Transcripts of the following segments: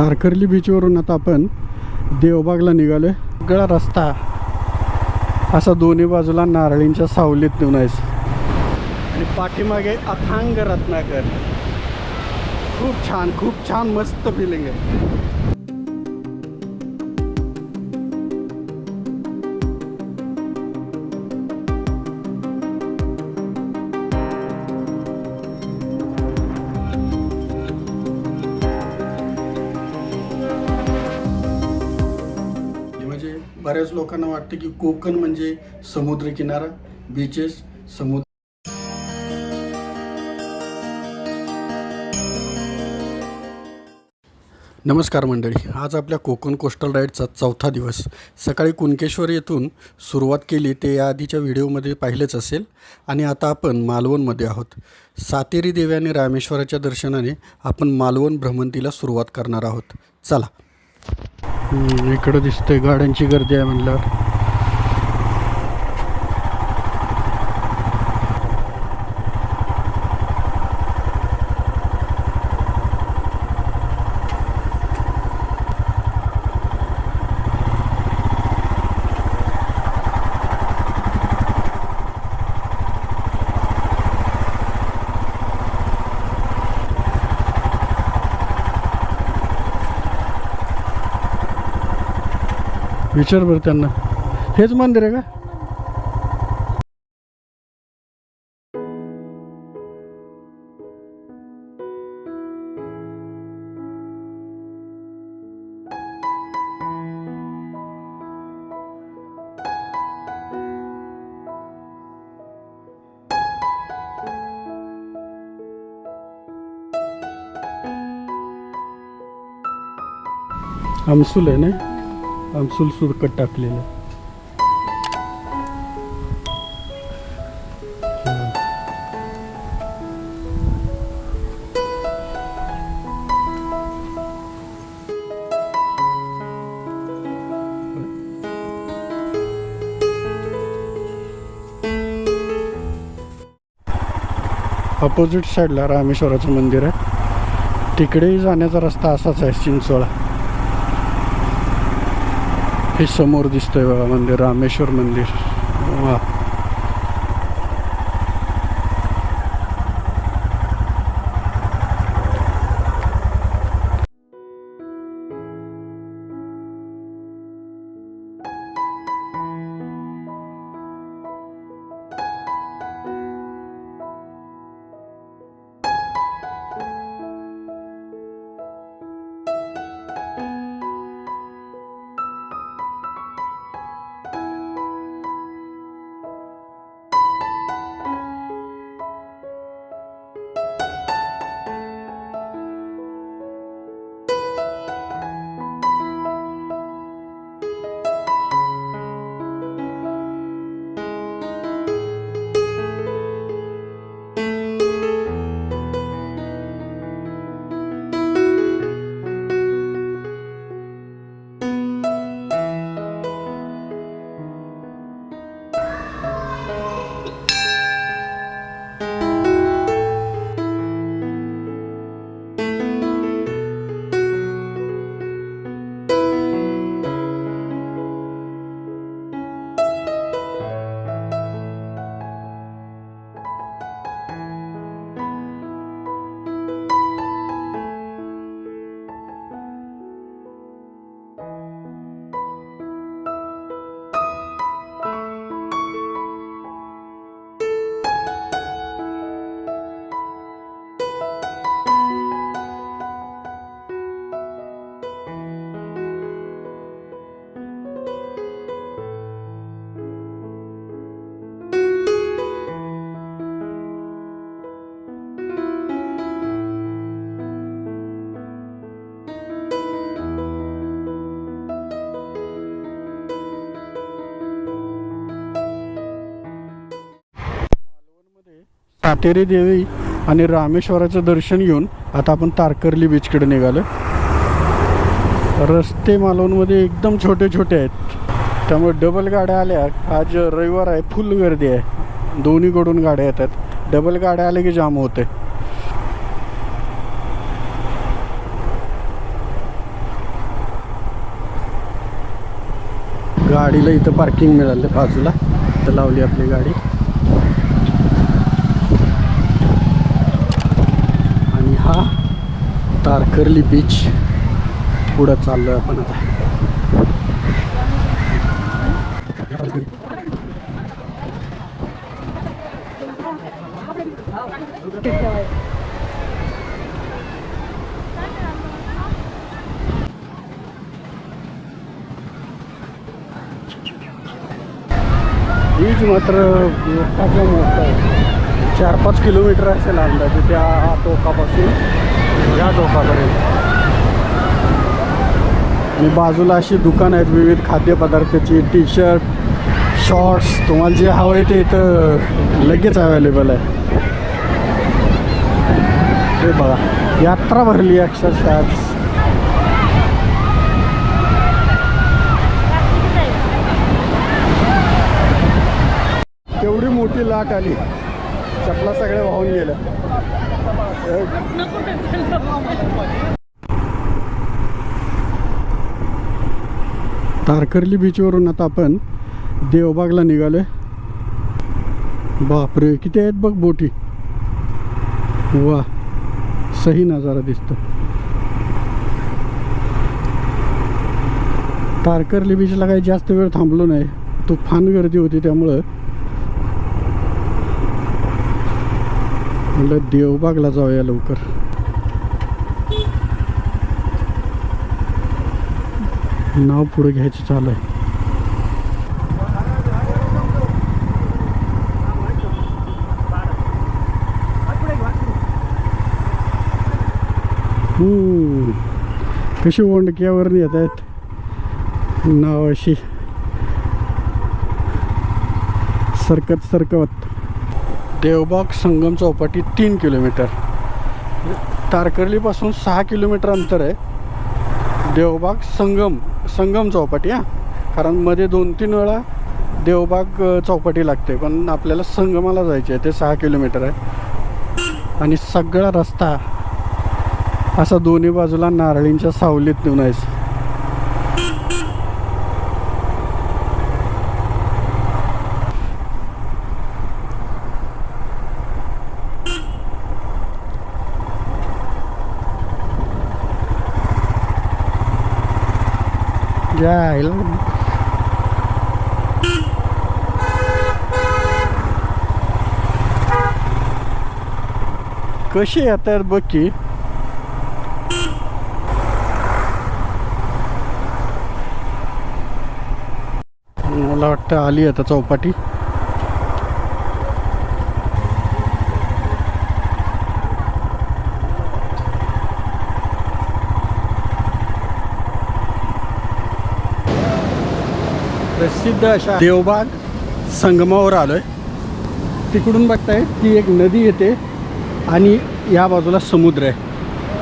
तारकर्ली बीचवरून आता आपण देवबागला निघालो आहे सगळा रस्ता. असा दोन्ही बाजूला नारळींच्या सावलीत नेऊन आहेस. आणि पाठीमागे अथांग रत्नाकर. खूप छान खूप छान मस्त फिलिंग आहे. बऱ्याच लोकांना वाटतं की कोकण म्हणजे समुद्रकिनारा बीचेस समुद्र नमस्कार मंडळी आज आपल्या कोकण कोस्टल राईडचा चौथा दिवस. सकाळी कुणकेश्वर येथून सुरुवात केली ते या आधीच्या व्हिडिओमध्ये पाहिलेच असेल आणि आता आपण मालवणमध्ये आहोत. सातेरी देवी आणि रामेश्वराच्या दर्शनाने आपण मालवण भ्रमंतीला सुरुवात करणार आहोत. चला. इकडं दिसतंय. गाड्यांची गर्दी आहे म्हणल्यावर. विचार बरं त्यांना. हेच मंदिर आहे का? आमसूल आहे ना आमसूल सुरकट टाकलेलं. अपोजिट साईडला रामेश्वराचं मंदिर आहे. तिकडेही जाण्याचा रस्ता असाच आहे चिंचोळा हे समोर दिसतंय बघा मंदिर रामेश्वर मंदिर वा काटेरी देवी आणि रामेश्वराचं दर्शन घेऊन आता आपण तारकर्ली बीचकडे निघालो. रस्ते मालवणमध्ये एकदम छोटे छोटे आहेत. त्यामुळे डबल गाड्या आल्या. आज रविवार आहे फुल गर्दी आहे. दोन्हीकडून गाड्या येतात. डबल गाड्या आल्या की जाम होते गाडीला इथं पार्किंग मिळालं बाजूला. तर लावली आपली गाडी. तारकर्ली बीच पुढं चाललोय आपण आता. बीच मात्र मोठा आहे. चार पाच किलोमीटर असेल अंदाजे त्या टोकापासून. या टोकापर्यंत आणि बाजूला अशी दुकान आहेत विविध खाद्यपदार्थाची टी शर्ट शॉर्ट्स तुम्हाला जे हवं आहे ते इथं लगेच अवेलेबल आहे. ते बघा यात्रा भरली अक्षरशः. तेवढी मोठी लाट आली. चपला सगळ्या वाहून गेल्या. तारकर्ली बीचवरून आता आपण देवबागला निघालोय. बापरे किती आहेत बघ बोटी. वा सही नजारा दिसतो. तारकर्ली बीचला काही जास्त वेळ थांबलो नाही. तुफान गर्दी होती त्यामुळं म्हटलं देवबागला जाऊया लवकर. नाव पुढे घ्यायचं चालू आहे. कशी ओंडक्यावर येत आहेत? नाव अशी. सरकत सरकवत देवबाग संगम चौपाटी तीन किलोमीटर. तारकर्लीपासून सहा किलोमीटर अंतर आहे. देवबाग संगम संगम चौपाटी हां. कारण मध्ये दोन तीन वेळा देवबाग चौपाटी लागते. पण आपल्याला संगमाला जायचे आहे ते सहा किलोमीटर आहे. आणि सगळा रस्ता असा दोन्ही बाजूला नारळींच्या सावलीत नेऊन आहे जायला कशी येतात बघ की मला वाटतं आली आता चौपाटी. प्रसिद्ध अशा देवबाग संगमावर आलोय. तिकडून बघताय ती एक नदी येते आणि या बाजूला समुद्र आहे.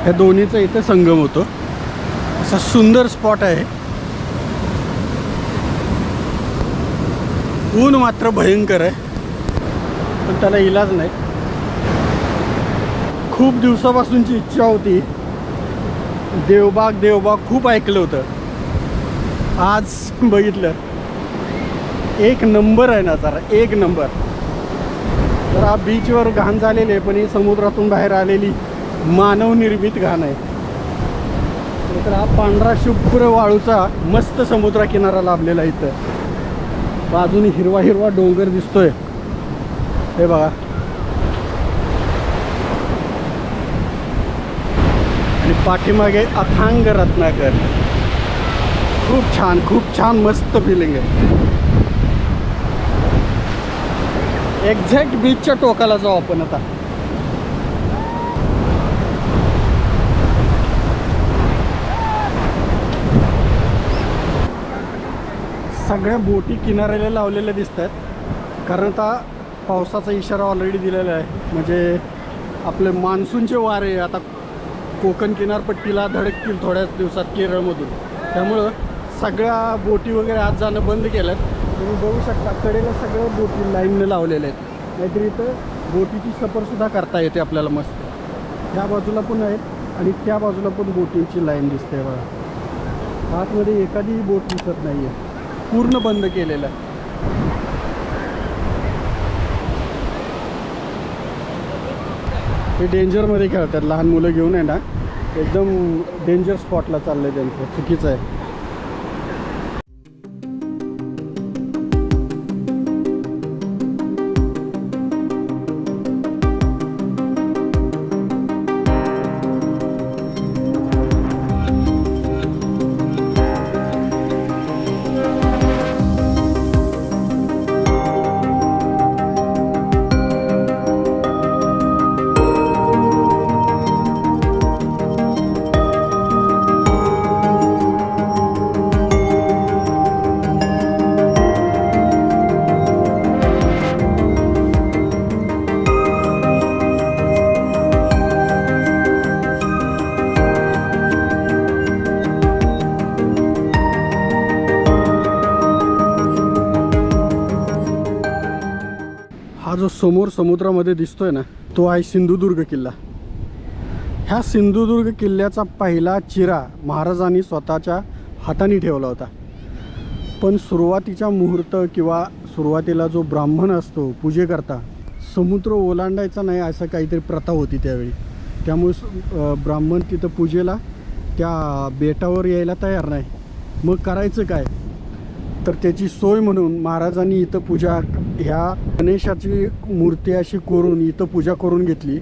ह्या दोन्हीचा इथे संगम होतो. असा सुंदर स्पॉट आहे. ऊन मात्र भयंकर आहे. पण त्याला इलाज नाही. खूप दिवसापासूनची इच्छा होती. देवबाग देवबाग खूप ऐकलं होतं. आज बघितलं. एक नंबर आहे ना जरा एक नंबर. तर हा बीचवर घाण झालेली आहे पण ही समुद्रातून बाहेर आलेली मानवनिर्मित घाण आहे. तर हा पांढरा शुभ्र वाळूचा मस्त समुद्रकिनारा लाभलेला आहे इथं. बाजून हिरवा हिरवा डोंगर दिसतोय. हे बघा. आणि पाठीमागे अथांग रत्नाकर. खूप छान खूप छान मस्त फिलिंग आहे. एक्झॅक्ट बीचच्या टोकाला जाऊ आपण आता. सगळ्या बोटी किनाऱ्याला लावलेल्या दिसत आहेत कारण आता पावसाचा इशारा ऑलरेडी दिलेला आहे. म्हणजे आपले मान्सूनचे वारे आता कोकण किनारपट्टीला धडकतील थोड्याच दिवसात केरळमधून. त्यामुळं सगळ्या बोटी वगैरे आज जाणं बंद केलं तुम्ही बघू शकता कडेला सगळं बोटी लाईनने लावलेले आहेत. नाहीतर इथं बोटीची सफरसुद्धा करता येते आपल्याला मस्त. ह्या बाजूला पण आहेत आणि त्या बाजूला पण बोटींची लाईन दिसते बघा. आतमध्ये एखादी बोट दिसत नाही आहे पूर्ण बंद केलेलं आहे. हे डेंजरमध्ये खेळतात. लहान मुलं घेऊन आहे ना एकदम डेंजर स्पॉटला चाललं आहे त्यांचं. चुकीचं आहे. समोर समुद्रामध्ये दिसतोय ना तो आहे सिंधुदुर्ग किल्ला. ह्या सिंधुदुर्ग किल्ल्याचा पहिला चिरा महाराजांनी स्वतःच्या हाताने ठेवला होता. पण सुरुवातीचा मुहूर्त किंवा सुरुवातीला जो ब्राह्मण असतो पूजेकरता समुद्र ओलांडायचा नाही असं काहीतरी प्रथा होती त्यावेळी. त्यामुळे ब्राह्मण तिथं पूजेला त्या बेटावर यायला तयार नाही. मग करायचं काय? तर त्याची सोय म्हणून महाराजांनी इथं पूजा ह्या गणेशाची मूर्ती अशी करून इथं पूजा करून घेतली.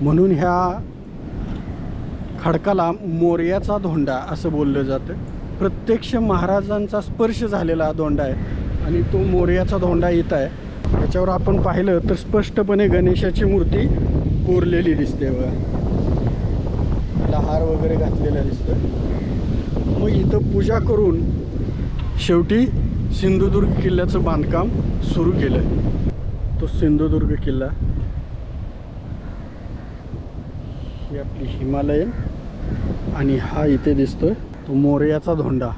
म्हणून ह्या खडकाला मोर्याचा धोंडा असं बोललं जातं. प्रत्यक्ष महाराजांचा स्पर्श झालेला धोंडा आहे आणि तो मोर्याचा धोंडा इथं आहे. त्याच्यावर आपण पाहिलं तर स्पष्टपणे गणेशाची मूर्ती कोरलेली दिसते बघा. लहार वगैरे घातलेला दिसतं मग इथं पूजा करून शेवटी सिंधुदुर्ग किल्ल्याचं बांधकाम सुरू केलं तो सिंधुदुर्ग किल्ला ही आपली हिमालयन आणि हा इथे दिसतोय. तो मोर्याचा धोंडा.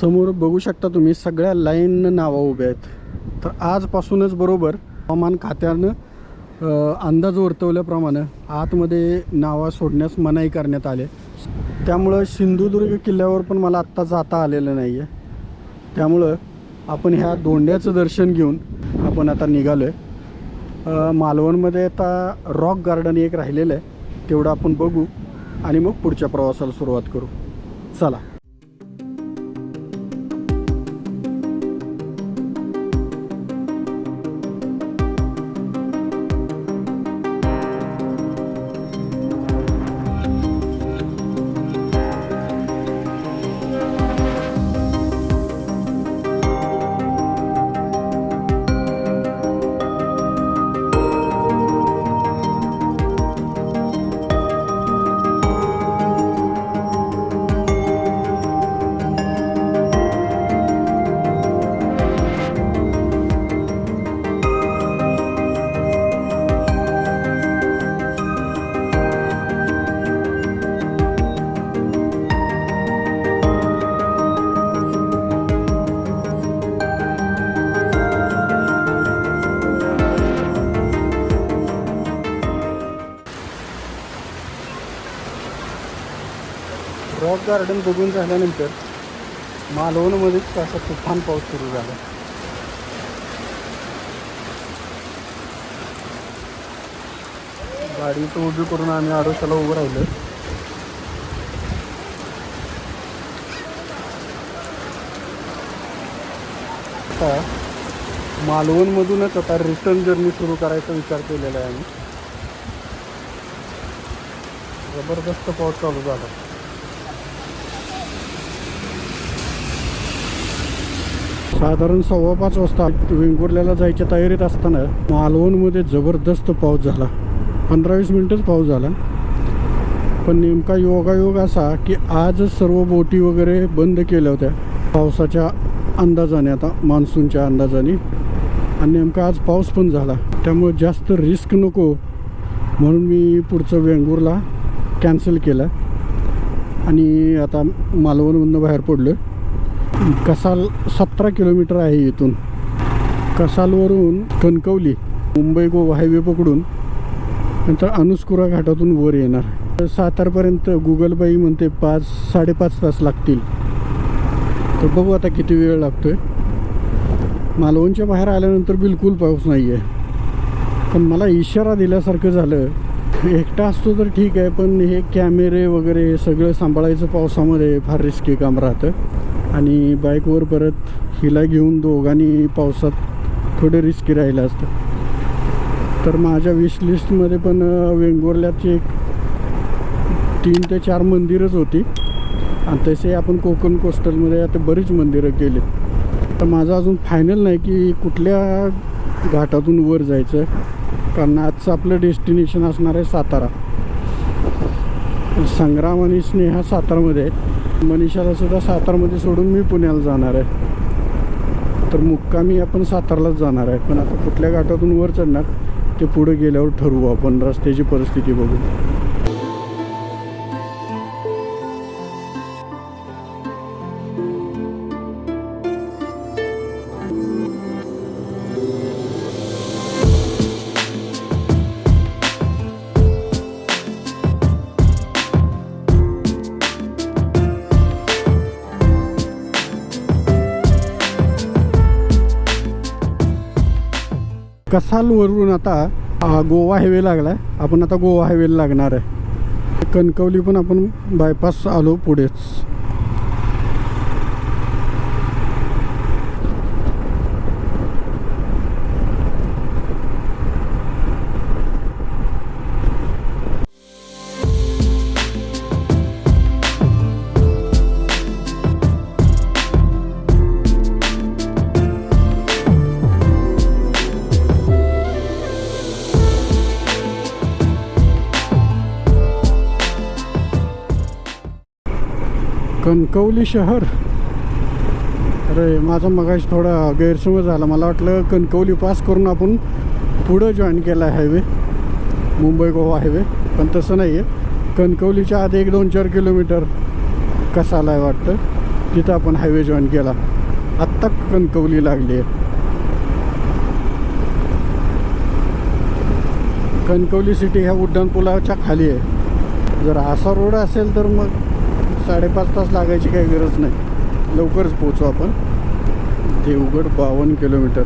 समोर बघू शकता तुम्ही सगळ्या लाईन नावं उभ्या आहेत. तर आजपासूनच बरोबर हवामान खात्यानं अंदाज वर्तवल्याप्रमाणे आतमध्ये नावा सोडण्यास मनाई करण्यात आले. त्यामुळं सिंधुदुर्ग किल्ल्यावर पण मला आत्ता जाता आलेलं नाही आहे त्यामुळं आपण ह्या दोंड्याचं दर्शन घेऊन आपण आता निघालो आहे मालवणमध्ये आता रॉक गार्डन एक राहिलेलं आहे. तेवढं आपण बघू आणि मग पुढच्या प्रवासाला सुरुवात करू. चला. गार्डन बघून झाल्यानंतर मालवणमध्येच असा तुफान पाऊस सुरू झाला. गाडी तो उभी करून आम्ही आडोशाला उभं राहिलो. आता मालवणमधूनच आता रिटर्न जर्नी सुरू करायचा विचार केलेला आहे आम्ही. जबरदस्त पाऊस चालू झाला. साधारण सव्वा पाच वाजता वेंगुर्ल्याला जायच्या तयारीत असताना मालवणमध्ये जबरदस्त पाऊस झाला. पंधरा वीस मिनटंच पाऊस झाला. पण नेमका योगायोग असा की आजच सर्व बोटी वगैरे बंद केल्या होत्या. पावसाच्या अंदाजाने आता मान्सूनच्या अंदाजाने. आणि नेमका आज पाऊस पण झाला. त्यामुळे जास्त रिस्क नको म्हणून मी पुढचं वेंगुर्ला कॅन्सल केलं. आणि आता मालवणमधनं बाहेर पडलो कसाल सतरा किलोमीटर आहे इथून. कसालवरून कणकवली मुंबई गोवा हायवे पकडून नंतर अनुस्कुरा घाटातून वर येणार. सातारपर्यंत गुगलबाई म्हणते पाच साडेपाच तास लागतील. तर बघू आता किती वेळ लागतो आहे मालवणच्या बाहेर आल्यानंतर बिलकुल पाऊस नाही आहे पण मला इशारा दिल्यासारखं झालं. एकटा असतो तर ठीक आहे पण हे कॅमेरे वगैरे हे सगळं सांभाळायचं पावसामध्ये फार रिस्की काम राहतं. आणि बाईकवर परत हिला घेऊन दोघांनी पावसात थोडे रिस्की राहिलं असतं. तर माझ्या विश लिस्टमध्ये पण अं, वेंगुर्ल्याची एक तीन ते चार मंदिरच होती. आणि तसे आपण कोकण कोस्टलमध्ये आता बरीच मंदिरं केली. तर माझं अजून फायनल नाही की कुठल्या घाटातून वर जायचं. कारण आजचं आपलं डेस्टिनेशन असणार आहे सातारा. संग्राम आणि स्नेहा सातारामध्ये. आहे मनीषाला सुद्धा सातारमध्ये सोडून मी पुण्याला जाणार आहे. तर मुक्कामी आपण सातारलाच जाणार आहे. पण आता कुठल्या घाटातून वर चढणार ते पुढे गेल्यावर ठरवू आपण. रस्त्याची परिस्थिती बघू. कसालवरून आता गोवा हायवे लागला आहे आपण आता गोवा हायवेला लागणार आहे. कणकवली पण आपण बायपास आलो पुढेच. कणकवली शहर. अरे माझा मगाशी थोडा गैरसमज झाला. मला वाटलं कणकवली पास करून आपण पुढं जॉईन केला आहे हायवे मुंबई गोवा हायवे पण तसं नाही आहे कणकवलीच्या आधी एक दोन चार किलोमीटर कसाला आहे वाटतं. तिथं आपण हायवे जॉईन केला. आत्ता कणकवली लागली आहे कणकवली सिटी ह्या उड्डाणपुलाच्या खाली आहे जर असा रोड असेल तर मग साडेपाच तास लागायची काही गरज नाही. लवकरच पोचू आपण. देवगड बावन्न किलोमीटर.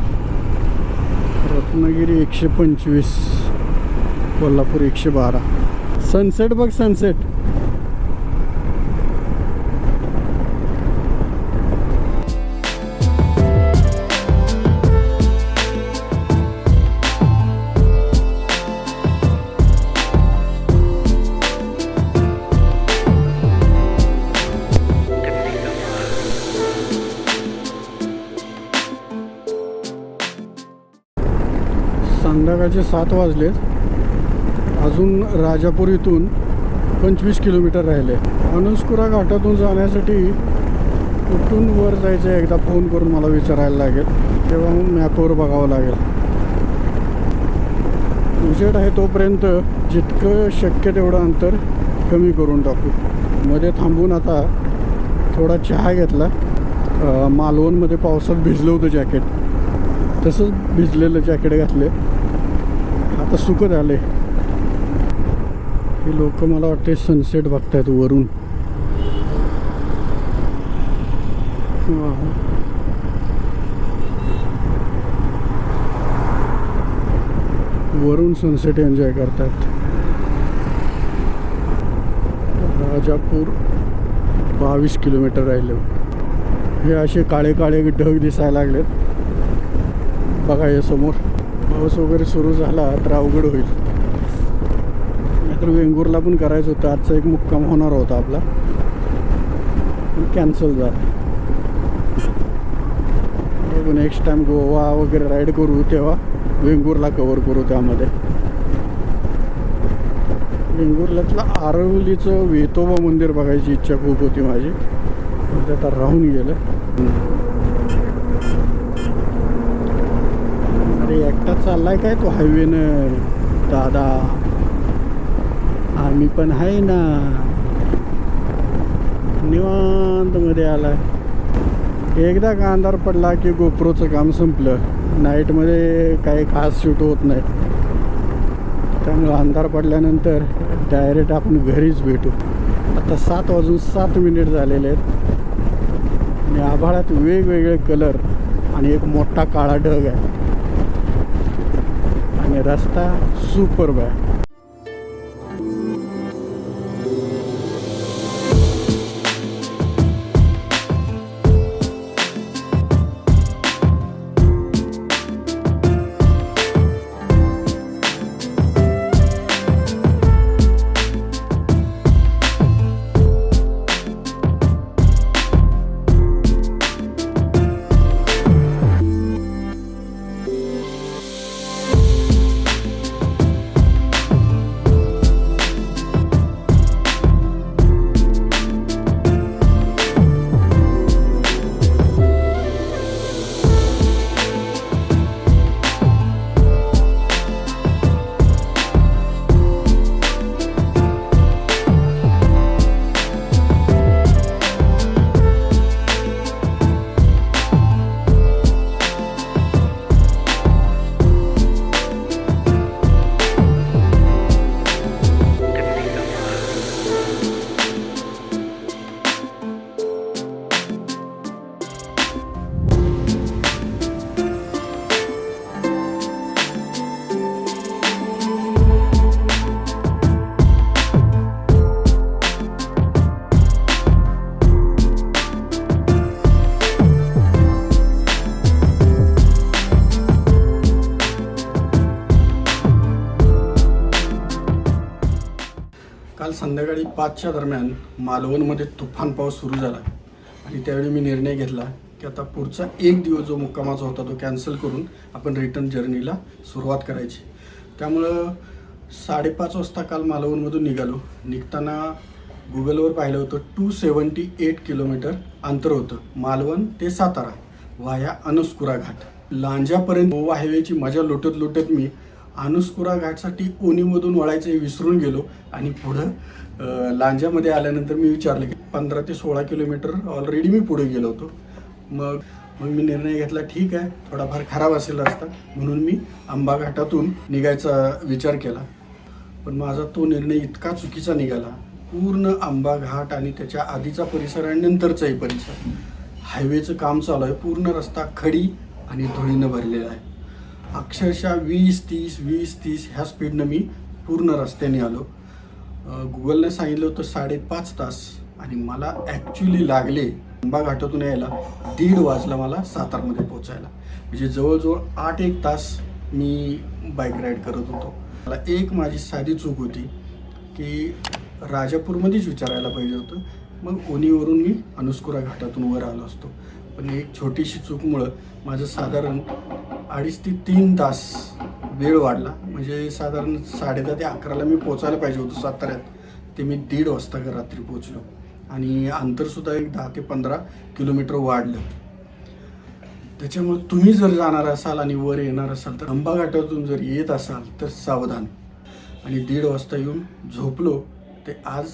रत्नागिरी एकशे पंचवीस. कोल्हापूर एकशे बारा. सनसेट बघ सनसेट. संध्याकाळचे सात वाजले अजून राजापूर इथून पंचवीस किलोमीटर राहिले. अनुस्कुरा घाटातून जाण्यासाठी कुठून वर जायचं एकदा फोन करून मला विचारायला लागेल. तेव्हा मग मॅपवर बघावं लागेल. उजेड आहे तोपर्यंत जितकं शक्य तेवढं अंतर कमी करून टाकू. मध्ये थांबून आता थोडा चहा घेतला. मालवणमध्ये पावसात भिजलं होतं जॅकेट. तसंच भिजलेलं जॅकेट घातले. आता सुकत आले हे लोक मला वाटते सनसेट बघतायत वरून. वरून सनसेट एन्जॉय करतात. राजापूर बावीस किलोमीटर राहिले. हे असे काळे काळे ढग दिसायला लागलेत. बघा या समोर. पाऊस वगैरे सुरू झाला तर अवघड होईल. नाहीतर वेंगुर्ला पण करायचं होतं. आजचा एक मुक्काम होणार होता आपला. कॅन्सल झाला. नेक्स्ट टाइम गोवा वगैरे राईड करू तेव्हा वेंगुर्ला कवर करू त्यामध्ये. वेंगुर्ल्यातलं आरवलीचं वेतोबा मंदिर बघायची इच्छा खूप होती माझी. ते आता राहून गेलं अरे एकटा चाललाय काय तो हायवेनं दादा. आम्ही पण आहे ना. निवांतमध्ये आलाय. एकदा का अंधार पडला की गोप्रोचं काम संपलं. नाईटमध्ये काही खास शूट होत नाही. त्यामुळं अंधार पडल्यानंतर डायरेक्ट आपण घरीच भेटू. आता सात वाजून सात मिनिट झालेले आहेत. आणि आभाळात वेगवेगळे कलर आणि एक मोठा काळा ढग आहे. आणि रस्ता सुपर संध्याकाळी पाचच्या दरम्यान मालवणमध्ये तुफान पाऊस सुरू झाला. आणि त्यावेळी मी निर्णय घेतला की आता पुढचा एक दिवस जो मुक्कामाचा होता तो कॅन्सल करून आपण रिटर्न जर्नीला सुरुवात करायची. त्यामुळं साडेपाच वाजता काल मालवणमधून निघालो. निघताना गुगलवर पाहिलं होतं टू सेवन्टी एट किलोमीटर अंतर होतं. मालवण ते सातारा वाया अनुस्कुरा घाट. लांजापर्यंत गोवा हायवेची मजा लुटत लुटत मी अनुस्कुरा घाटसाठी ओनीमधून वळायचं विसरून गेलो आणि पुढं लांजामध्ये आल्यानंतर मी विचारलं की पंधरा ते सोळा किलोमीटर ऑलरेडी मी पुढे गेलो होतो. मग मग मी निर्णय घेतला ठीक आहे थोडाफार खराब असेल रस्ता म्हणून मी आंबा घाटातून निघायचा विचार केला. पण माझा तो निर्णय इतका चुकीचा निघाला. पूर्ण आंबा घाट आणि त्याच्या आधीचा परिसर आणि नंतरचाही परिसर. हायवेचं काम चालू आहे पूर्ण रस्ता खडी आणि धुळीनं भरलेला आहे. अक्षरशः वीस तीस वीस तीस ह्या स्पीडनं मी पूर्ण रस्त्याने आलो. गुगलने सांगितलं होतं साडेपाच तास आणि मला ॲक्च्युली लागले आंबा घाटातून यायला दीड वाजला मला सातारमध्ये पोचायला म्हणजे जवळजवळ आठ एक तास मी बाईक राईड करत होतो. मला एक माझी साधी चूक होती की राजापूरमध्येच विचारायला पाहिजे होतं. मग ओनीवरून मी अनुस्कुरा घाटातून वर आलो असतो. पण एक छोटीशी चूकमुळं माझं साधारण अडीच ते तीन तास वेळ वाढला. म्हणजे साधारण साडेदहा ते अकराला मी पोचायला पाहिजे होतं साताऱ्यात. ते मी दीड वाजता रात्री पोचलो. आणि अंतरसुद्धा एक दहा ते पंधरा किलोमीटर वाढलं. त्याच्यामुळे तुम्ही जर जाणार असाल आणि वर येणार असाल तर अंबाघाटातून जर येत असाल तर सावधान. आणि दीड वाजता येऊन झोपलो ते आज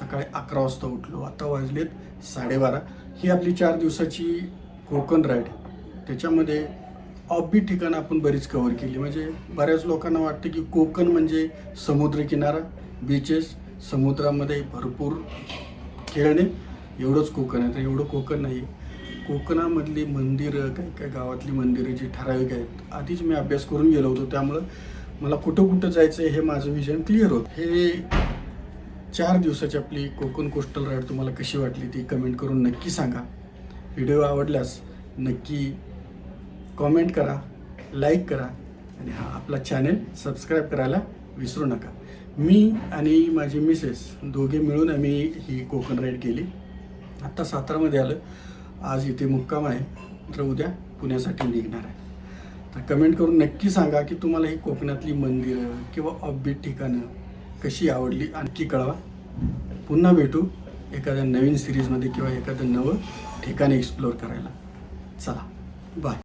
सकाळी अकरा वाजता उठलो. आता वाजलेत साडेबारा. ही आपली चार दिवसाची कोकण राईड त्याच्यामध्ये ऑफबीट ठिकाणं आपण बरीच कव्हर केली. म्हणजे बऱ्याच लोकांना वाटतं की कोकण म्हणजे समुद्रकिनारा बीचेस समुद्रामध्ये भरपूर खेळणे एवढंच कोकण आहे. तर एवढं कोकण नाही. कोकणामधली मंदिरं काही काही गावातली मंदिरं जी ठराविक आहेत आधीच मी अभ्यास करून गेलो होतो. त्यामुळं मला कुठं कुठं जायचं आहे हे माझं विजन क्लिअर होतं. हे चार दिवसाची आपली कोकण कोस्टल राईड तुम्हाला कशी वाटली ती कमेंट करून नक्की सांगा. व्हिडिओ आवडल्यास नक्की कॉमेंट करा लाईक करा आणि हा आपला चॅनेल सबस्क्राईब करायला विसरू नका. मी आणि माझी मिसेस दोघे मिळून आम्ही ही कोकण राईड केली. आत्ता सातारामध्ये आलं आज इथे मुक्काम आहे. तर उद्या पुण्यासाठी निघणार आहे. तर कमेंट करून नक्की सांगा की तुम्हाला ही कोकणातली मंदिरं किंवा ऑफबीट ठिकाणं कशी आवडली आणखी कळवा. पुन्हा भेटू एखाद्या नवीन सिरीजमध्ये किंवा एखादं नवं ठिकाण एक्सप्लोअर करायला. चला बाय